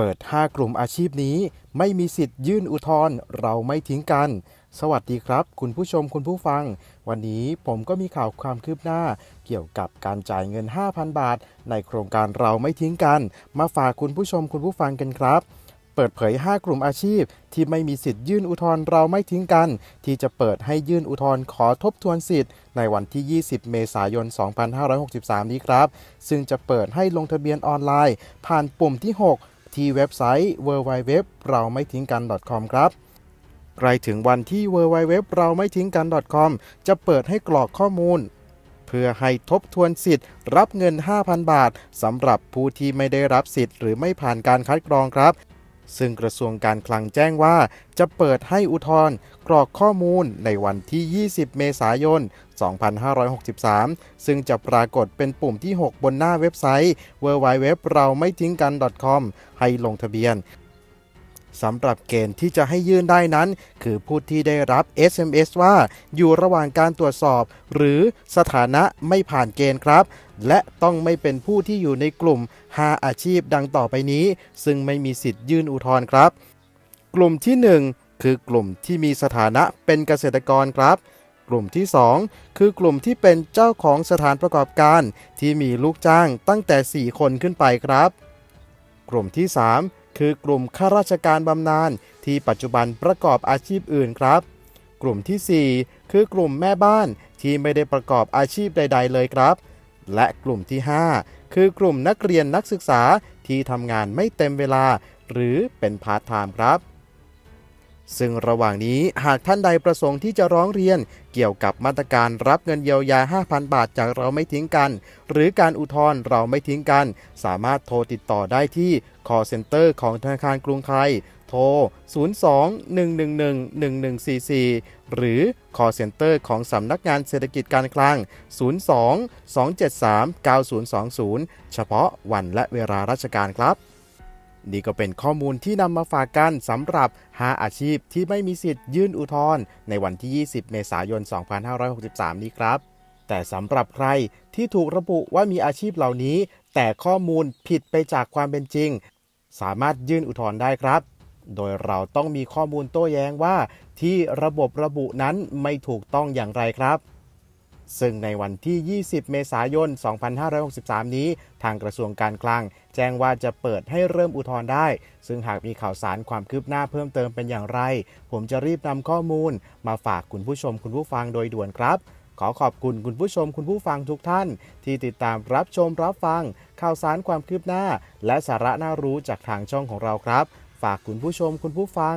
เปิด 5 กลุ่มอาชีพนี้ ไม่มีสิทธิ์ยื่นอุทธรณ์เราไม่ทิ้งกัน สวัสดีครับ คุณผู้ชมคุณผู้ฟัง วันนี้ผมก็มีข่าวความคืบหน้า เกี่ยวกับการจ่ายเงิน 5,000 บาท ในโครงการเราไม่ทิ้งกัน มาฝากคุณผู้ชมคุณผู้ฟังกันครับเปิดเผย 5 กลุ่มอาชีพ ที่ไม่มีสิทธิ์ยื่นอุทธรณ์เราไม่ทิ้งกัน ที่จะเปิดให้ยื่นอุทธรณ์ขอทบทวนสิทธิ์ในวันที่ 20 เมษายน 2563 นี้ครับ ซึ่งจะเปิดให้ลงทะเบียนออนไลน์ ผ่านปุ่มที่ 6 ที่เว็บไซต์ www เราไม่ทิ้งกัน .com ครับใกล้ถึงวันที่ www เราไม่ทิ้งกัน .com จะเปิดให้กรอกข้อมูล เพื่อให้ทบทวนสิทธิ์ รับเงิน 5,000 บาทสำหรับผู้ที่ไม่ได้รับสิทธิ์หรือไม่ผ่านการคัดกรองครับ ซึ่งกระทรวงการคลังแจ้งว่า จะเปิดให้อุทธรณ์กรอกข้อมูลในวันที่ 20 เมษายน 2563 ซึ่งจะปรากฏเป็นปุ่มที่ 6 บนหน้าเว็บไซต์ www เราไม่ทิ้งกัน .com ให้ลงทะเบียน สำหรับเกณฑ์ที่จะให้ยื่นได้นั้น คือผู้ที่ได้รับ SMS ว่า อยู่ระหว่างการตรวจสอบ หรือสถานะไม่ผ่านเกณฑ์ครับ และต้องไม่เป็นผู้ที่อยู่ในกลุ่ม 5 อาชีพดังต่อไปนี้ ซึ่งไม่มีสิทธิ์ยื่นอุทธรณ์ครับ กลุ่มที่ 1 คือกลุ่มที่มีสถานะเป็นเกษตรกรครับกลุ่มที่ 2 คือกลุ่มที่เป็นเจ้าของสถานประกอบการ ที่มีลูกจ้างตั้งแต่ 4 คนขึ้นไปครับ กลุ่มที่ 3 คือกลุ่มข้าราชการบำนาญที่ปัจจุบันประกอบอาชีพอื่นครับ กลุ่มทีสี่ 4 คือกลุ่มแม่บ้านที่ไม่ได้ประกอบอาชีพใด ๆ เลยครับ และกลุ่มที่ 5 คือกลุ่มนักเรียนนักศึกษาที่ทำงานไม่เต็มเวลา หรือเป็นพาร์ทไทม์ครับ ซึ่งระหว่างนี้หากท่านใดประสงค์ที่จะร้องเรียน เกี่ยวกับมาตรการรับเงินเยียวยา 5,000 บาทจากเราไม่ทิ้งกัน หรือการอุทธรณ์เราไม่ทิ้งกัน สามารถโทรติดต่อได้ที่ call center ของธนาคารกรุงไทย โทร 02-111-1144 หรือ call center ของสำนักงานเศรษฐกิจการคลัง 02-273-9020 เฉพาะวันและเวลาราชการครับ นี่ก็เป็นข้อมูลที่นำมาฝากกันสำหรับ 5 อาชีพที่ไม่มีสิทธิ์ยื่นอุทธรณ์ในวันที่ 20 เมษายน 2563 นี้ครับ แต่สำหรับใครที่ถูกระบุว่ามีอาชีพเหล่านี้ แต่ข้อมูลผิดไปจากความเป็นจริง สามารถยื่นอุทธรณ์ได้ครับ โดยเราต้องมีข้อมูลโต้แย้งว่า ที่ระบบระบุนั้นไม่ถูกต้องอย่างไรครับ ซึ่งในวันที่ 20 เมษายน 2563 นี้ ทางกระทรวงการคลัง แจ้งว่าจะเปิดให้เริ่มอุทธรณ์ได้ ซึ่งหากมีข่าวสารความคืบหน้าเพิ่มเติมเป็นอย่างไร ผมจะรีบนำข้อมูล มาฝากคุณผู้ชมคุณผู้ฟังโดยด่วนครับ ขอขอบคุณคุณผู้ชมคุณผู้ฟังทุกท่าน ที่ติดตามรับชมรับฟัง ข่าวสารความคืบหน้า และสาระน่ารู้จากทางช่องของเราครับ ฝากคุณผู้ชมคุณผู้ฟัง